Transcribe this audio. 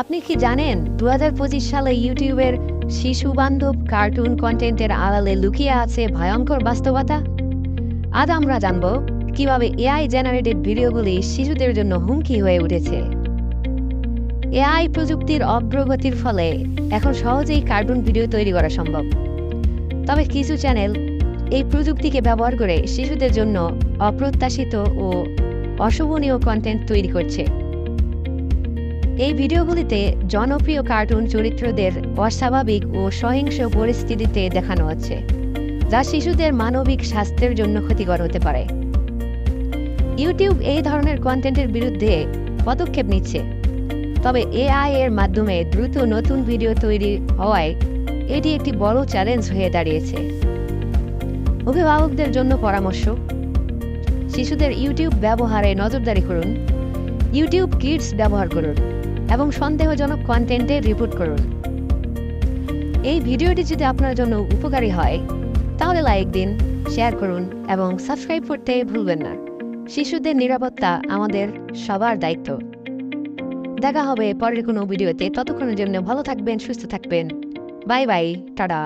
আপনি কি জানেন দু হাজার পঁচিশ সালে ইউটিউবের শিশু বান্ধব কার্টুন কন্টেন্টের আড়ালে লুকিয়ে আছে ভয়ঙ্কর বাস্তবতা? আজ আমরা জানব কীভাবে এআই জেনারেটেড ভিডিওগুলি শিশুদের জন্য হুমকি হয়ে উঠেছে। এআই প্রযুক্তির অগ্রগতির ফলে এখন সহজেই কার্টুন ভিডিও তৈরি করা সম্ভব। তবে কিছু চ্যানেল এই প্রযুক্তিকে ব্যবহার করে শিশুদের জন্য অপ্রত্যাশিত ও অশোভনীয় কন্টেন্ট তৈরি করছে। এই ভিডিওগুলিতে জনপ্রিয় কার্টুন চরিত্রদের অস্বাভাবিক ও সহিংস পরিস্থিতিতে দেখানো হচ্ছে, যা শিশুদের মানবিক স্বাস্থ্যের জন্য ক্ষতিকর হতে পারে। ইউটিউব এই ধরনের কন্টেন্টের বিরুদ্ধে পদক্ষেপ নিচ্ছে, তবে এআই এর মাধ্যমে দ্রুত নতুন ভিডিও তৈরি হওয়ায় এটি একটি বড় চ্যালেঞ্জ হয়ে দাঁড়িয়েছে। অভিভাবকদের জন্য পরামর্শ, শিশুদের ইউটিউব ব্যবহারে নজরদারি করুন, ইউটিউব কিডস ব্যবহার করুন এবং সন্দেহজনক কন্টেন্টে রিপোর্ট করুন। এই ভিডিওটি যদি আপনার জন্য উপকারী হয়, তাহলে লাইক দিন শেয়ার করুন এবং সাবস্ক্রাইব করতে ভুলবেন না। শিশুদের নিরাপত্তা আমাদের সবার দায়িত্ব। দেখা হবে পরের কোনো ভিডিওতে। ততক্ষণের জন্য ভালো থাকবেন, সুস্থ থাকবেন। Bye bye, tata.